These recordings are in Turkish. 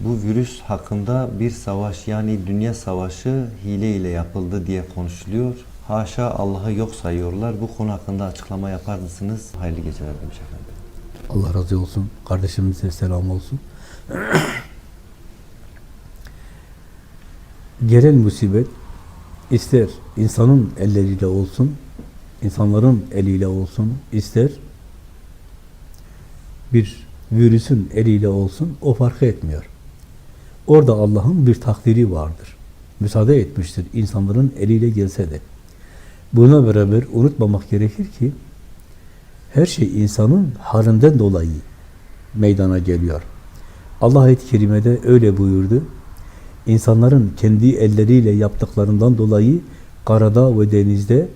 Bu virüs hakkında bir savaş yani dünya savaşı hile ile yapıldı diye konuşuluyor. Haşa Allah'ı yok sayıyorlar. Bu konu hakkında açıklama yapar mısınız? Hayırlı geceler demiş efendim. Allah razı olsun. Kardeşimize selam olsun. Gelen musibet ister insanın elleriyle olsun, insanların eliyle olsun, ister bir virüsün eliyle olsun, o fark etmiyor. Orada Allah'ın bir takdiri vardır. Müsaade etmiştir insanların eliyle gelse de. Buna beraber unutmamak gerekir ki her şey insanın halinden dolayı meydana geliyor. Allah ayet-i kerimede öyle buyurdu. İnsanların kendi elleriyle yaptıklarından dolayı karada ve denizde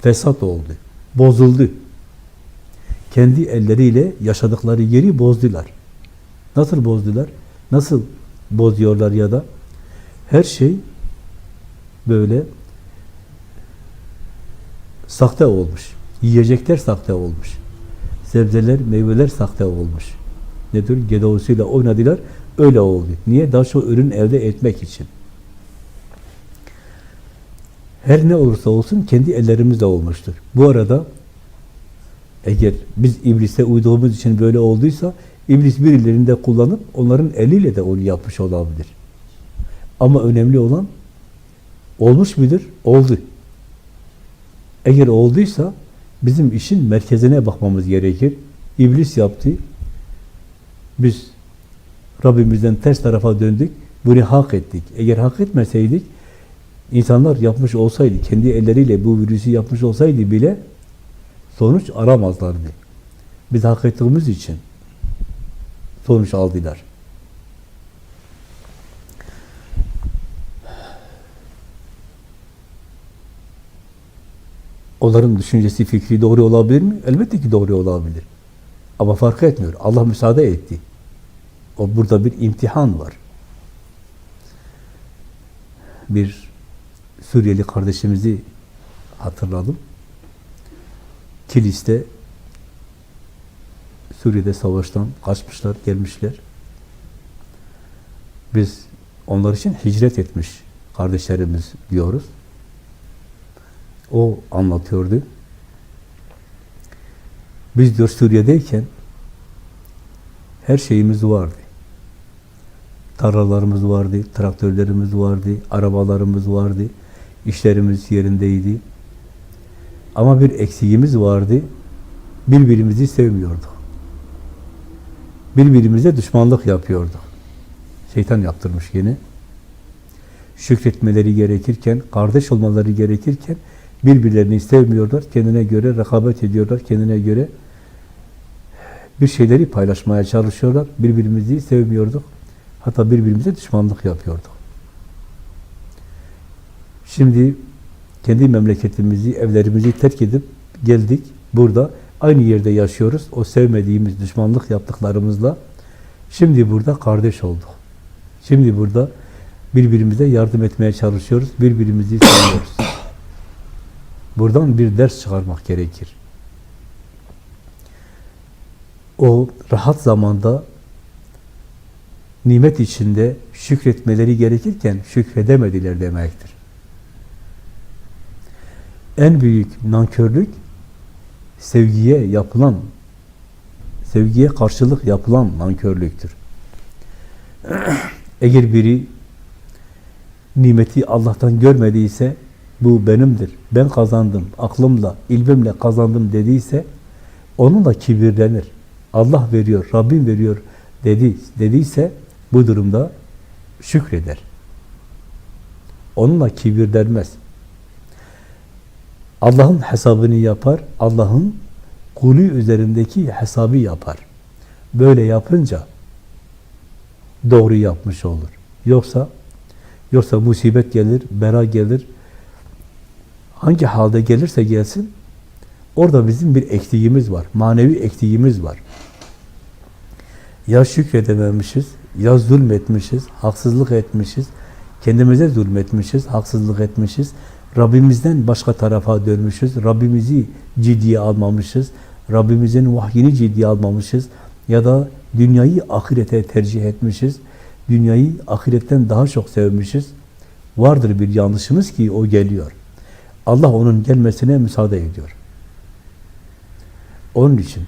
fesat oldu, bozuldu. Kendi elleriyle yaşadıkları yeri bozdular. Nasıl bozdular? Nasıl bozuyorlar ya da? Her şey böyle sahte olmuş. Yiyecekler sahte olmuş. Sebzeler, meyveler sahte olmuş. Nedir? Gedavusuyla oynadılar. Öyle oldu. Niye? Daha çok ürün elde etmek için. Her ne olursa olsun kendi ellerimizle olmuştur. Bu arada eğer biz iblise uyduğumuz için böyle olduysa iblis birilerini de kullanıp onların eliyle de onu yapmış olabilir. Ama önemli olan olmuş mudur? Oldu. Eğer olduysa bizim işin merkezine bakmamız gerekir. İblis yaptı. Biz Rabbimizden ters tarafa döndük. Bunu hak ettik. Eğer hak etmeseydik, insanlar yapmış olsaydı, kendi elleriyle bu virüsü yapmış olsaydı bile sonuç aramazlardı. Biz hak ettiğimiz için sonuç aldılar. Onların düşüncesi, fikri doğru olabilir mi? Elbette ki doğru olabilir. Ama fark etmiyor. Allah müsaade etti. O burada bir imtihan var. Bir Suriyeli kardeşimizi hatırladım. Kilis'te Suriye'de savaştan kaçmışlar, gelmişler. Biz onlar için hicret etmiş kardeşlerimiz diyoruz. O anlatıyordu. Biz diyor Suriye'deyken her şeyimiz vardı. Tarlalarımız vardı, traktörlerimiz vardı, arabalarımız vardı, işlerimiz yerindeydi. Ama bir eksiğimiz vardı. Birbirimizi sevmiyorduk. Birbirimize düşmanlık yapıyorduk. Şeytan yaptırmış yine. Şükretmeleri gerekirken, kardeş olmaları gerekirken birbirlerini sevmiyorlar. Kendine göre rekabet ediyorlar. Kendine göre bir şeyleri paylaşmaya çalışıyorlar. Birbirimizi sevmiyorduk. Hatta birbirimize düşmanlık yapıyorduk. Şimdi kendi memleketimizi, evlerimizi terk edip geldik. Burada aynı yerde yaşıyoruz. O sevmediğimiz, düşmanlık yaptıklarımızla şimdi burada kardeş olduk. Şimdi burada birbirimize yardım etmeye çalışıyoruz. Birbirimizi seviyoruz. Buradan bir ders çıkarmak gerekir. O rahat zamanda nimet içinde şükretmeleri gerekirken şükredemediler demektir. En büyük nankörlük sevgiye yapılan sevgiye karşılık yapılan nankörlüktür. Eğer biri nimeti Allah'tan görmediyse bu benimdir. Ben kazandım. Aklımla, ilmimle kazandım dediyse onunla kibirlenir. Allah veriyor, Rabbim veriyor dedi, dediyse bu durumda şükreder. Onunla kibirlenmez. Allah'ın hesabını yapar, Allah'ın kulü üzerindeki hesabı yapar. Böyle yapınca doğru yapmış olur. Yoksa yoksa musibet gelir, bela gelir. Hangi halde gelirse gelsin orada bizim bir eksiğimiz var. Manevi eksiğimiz var. Ya şükredememişiz, ya zulmetmişiz, haksızlık etmişiz, kendimize zulmetmişiz, haksızlık etmişiz, Rabbimizden başka tarafa dönmüşüz, Rabbimizi ciddiye almamışız, Rabbimizin vahyini ciddiye almamışız ya da dünyayı ahirete tercih etmişiz Dünyayı ahiretten daha çok sevmişiz. Vardır bir yanlışımız ki o geliyor. Allah onun gelmesine müsaade ediyor. Onun için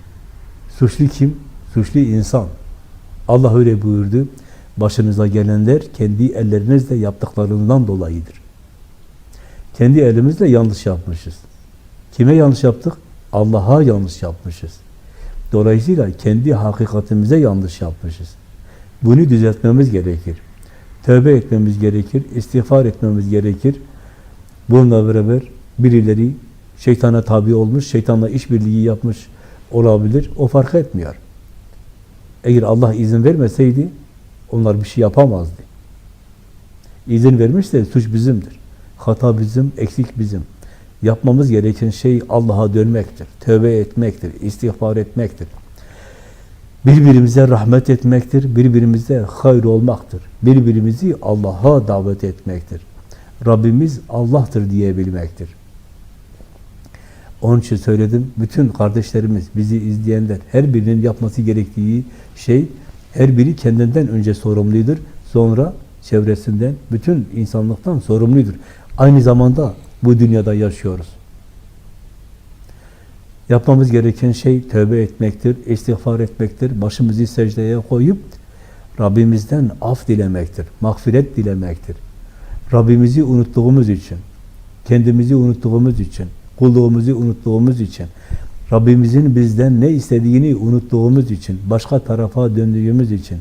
suçlu kim? Suçlu insan. Allah öyle buyurdu. Başınıza gelenler kendi ellerinizle yaptıklarından dolayıdır. Kendi elimizle yanlış yapmışız. Kime yanlış yaptık? Allah'a yanlış yapmışız. Dolayısıyla kendi hakikatimize yanlış yapmışız. Bunu düzeltmemiz gerekir. Tövbe etmemiz gerekir, istiğfar etmemiz gerekir. Bununla beraber birileri şeytana tabi olmuş, şeytanla işbirliği yapmış olabilir. O fark etmiyor. Eğer Allah izin vermeseydi onlar bir şey yapamazdı. İzin vermişse suç bizimdir. Hata bizim, eksik bizim. Yapmamız gereken şey Allah'a dönmektir, tövbe etmektir, istiğfar etmektir. Birbirimize rahmet etmektir, birbirimize hayır olmaktır. Birbirimizi Allah'a davet etmektir. Rabbimiz Allah'tır diyebilmektir. Onun için söyledim, bütün kardeşlerimiz, bizi izleyenler, her birinin yapması gerektiği şey, her biri kendinden önce sorumludur, sonra çevresinden, bütün insanlıktan sorumludur. Aynı zamanda bu dünyada yaşıyoruz. Yapmamız gereken şey tövbe etmektir, istiğfar etmektir, başımızı secdeye koyup Rabbimizden af dilemektir, mağfiret dilemektir. Rabbimizi unuttuğumuz için, kendimizi unuttuğumuz için, kulluğumuzu unuttuğumuz için, Rabbimizin bizden ne istediğini unuttuğumuz için, başka tarafa döndüğümüz için,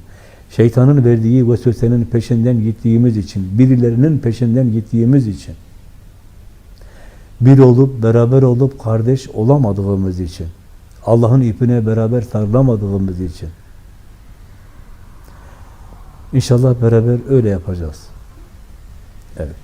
şeytanın verdiği vesvesenin peşinden gittiğimiz için, birilerinin peşinden gittiğimiz için, bir olup, beraber olup kardeş olamadığımız için, Allah'ın ipine beraber sarılamadığımız için, İnşallah beraber öyle yapacağız. Evet.